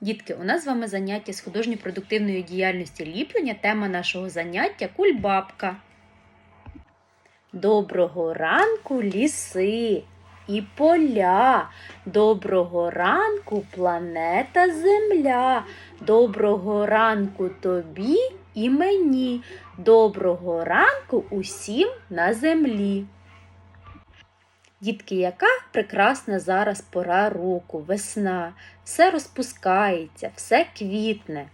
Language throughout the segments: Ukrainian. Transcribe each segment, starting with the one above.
Дітки, у нас з вами заняття з художньо-продуктивної діяльності ліплення. Тема нашого заняття кульбабка. Доброго ранку, ліси і поля. Доброго ранку, планета Земля. Доброго ранку тобі і мені. Доброго ранку усім на землі. Дітки, яка прекрасна зараз пора року, весна, все розпускається, все квітне.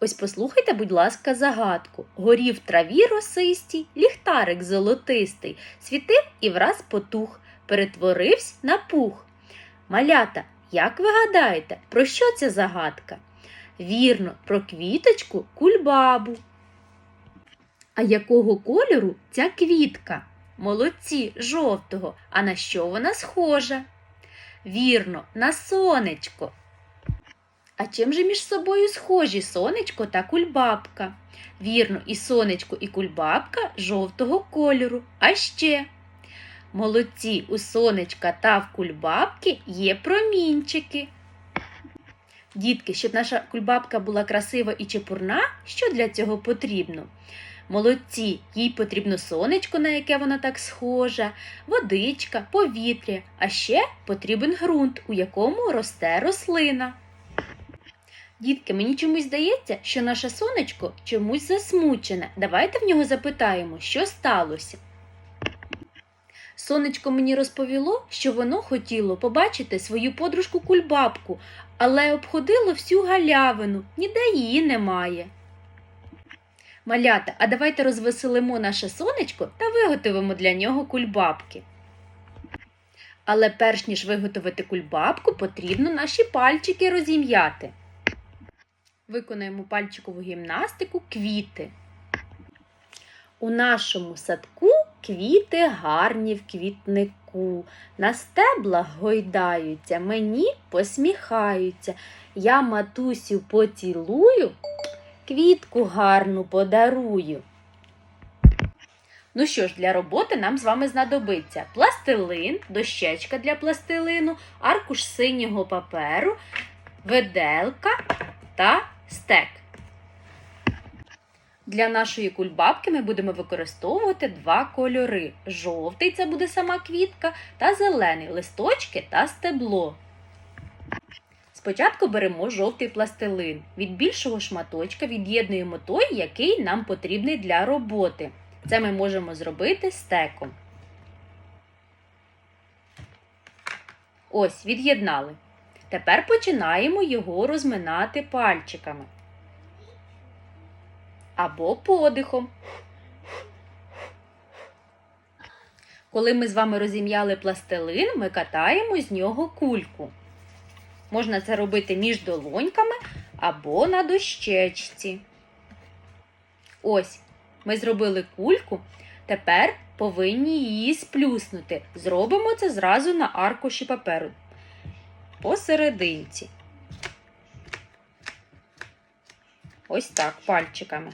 Ось послухайте, будь ласка, загадку. Горів траві росистій, ліхтарик золотистий, світив і враз потух, перетворився на пух. Малята, як ви гадаєте, про що ця загадка? Вірно, про квіточку кульбабу. А якого кольору ця квітка? Молодці, жовтого. А на що вона схожа? Вірно, на сонечко. А чим же між собою схожі сонечко та кульбабка? Вірно, і сонечко, і кульбабка жовтого кольору. А ще. Молодці, у сонечка та в кульбабки є промінчики. Дітки, щоб наша кульбабка була красива і чепурна, що для цього потрібно? Молодці, їй потрібно сонечко, на яке вона так схожа, водичка, повітря, а ще потрібен ґрунт, у якому росте рослина. Дітки, мені чомусь здається, що наше сонечко чомусь засмучене. Давайте в нього запитаємо, що сталося. Сонечко мені розповіло, що воно хотіло побачити свою подружку кульбабку, але обходило всю галявину, ніде її немає. Малята, а давайте розвеселимо наше сонечко та виготовимо для нього кульбабки. Але перш ніж виготовити кульбабку, потрібно наші пальчики розім'яти. Виконаємо пальчикову гімнастику квіти. У нашому садку квіти гарні в квітнику, на стеблах гойдаються, мені посміхаються. Я матусю поцілую, квітку гарну подарую. Ну що ж, для роботи нам з вами знадобиться пластилин, дощечка для пластилину, аркуш синього паперу, виделка та стек. Для нашої кульбабки ми будемо використовувати два кольори: жовтий це буде сама квітка, та зелений листочки та стебло. Спочатку беремо жовтий пластилин. Від більшого шматочка від'єднуємо той, який нам потрібний для роботи. Це ми можемо зробити стеком. Ось, від'єднали. Тепер починаємо його розминати пальчиками або подихом. Коли ми з вами розім'яли пластилин, ми катаємо з нього кульку. Можна це робити між долоньками або на дощечці. Ось, ми зробили кульку. Тепер повинні її сплюснути. Зробимо це зразу на аркуші паперу. Посерединці. Ось так, пальчиками.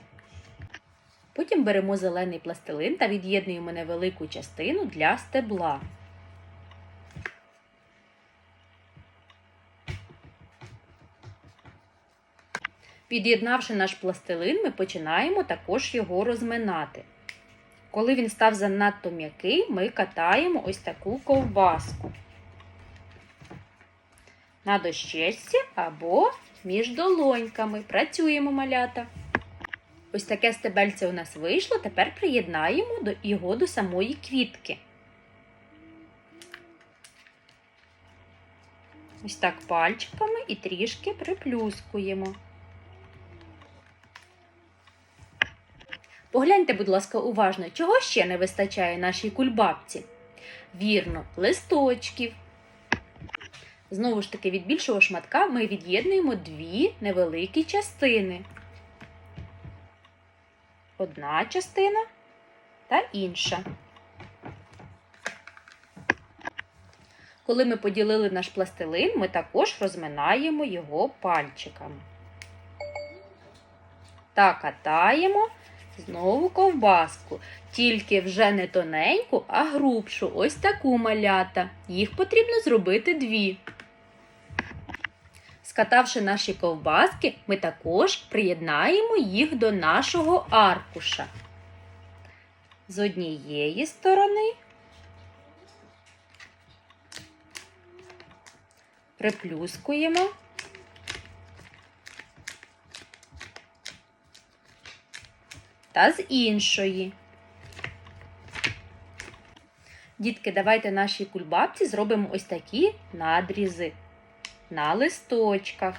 Потім беремо зелений пластилин та від'єднуємо невелику частину для стебла. Під'єднавши наш пластилин, ми починаємо також його розминати. Коли він став занадто м'який, ми катаємо ось таку ковбаску на дощечці або між долоньками. Працюємо малята. Ось таке стебельце у нас вийшло, тепер приєднаємо його до самої квітки. Ось так пальчиками і трішки приплюскуємо. Погляньте, будь ласка, уважно, чого ще не вистачає нашій кульбабці? Вірно, листочків. Знову ж таки, від більшого шматка ми від'єднуємо дві невеликі частини. Одна частина та інша. Коли ми поділили наш пластилин, ми також розминаємо його пальчиками. Та катаємо знову ковбаску. Тільки вже не тоненьку, а грубшу. Ось таку малята. Їх потрібно зробити дві. Скатавши наші ковбаски, ми також приєднаємо їх до нашого аркуша. З однієї сторони приплюскуємо. Та з іншої. Дітки, давайте нашій кульбабці зробимо ось такі надрізи на листочках.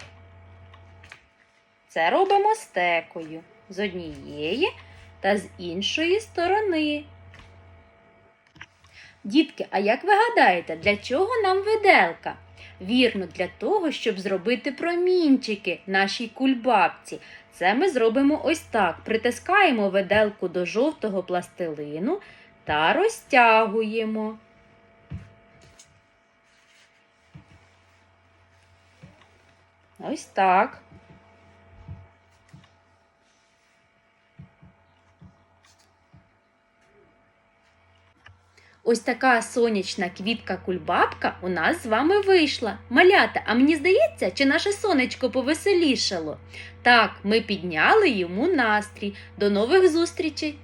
Це робимо стекою з однієї та з іншої сторони. Дітки, а як ви гадаєте, для чого нам виделка? Вірно, для того, щоб зробити промінчики нашій кульбабці. Це ми зробимо ось так: притискаємо виделку до жовтого пластилину та розтягуємо. Ось так. Ось така сонячна квітка кульбабка у нас з вами вийшла. Малята, а мені здається, чи наше сонечко повеселішало? Так, ми підняли йому настрій. До нових зустрічей!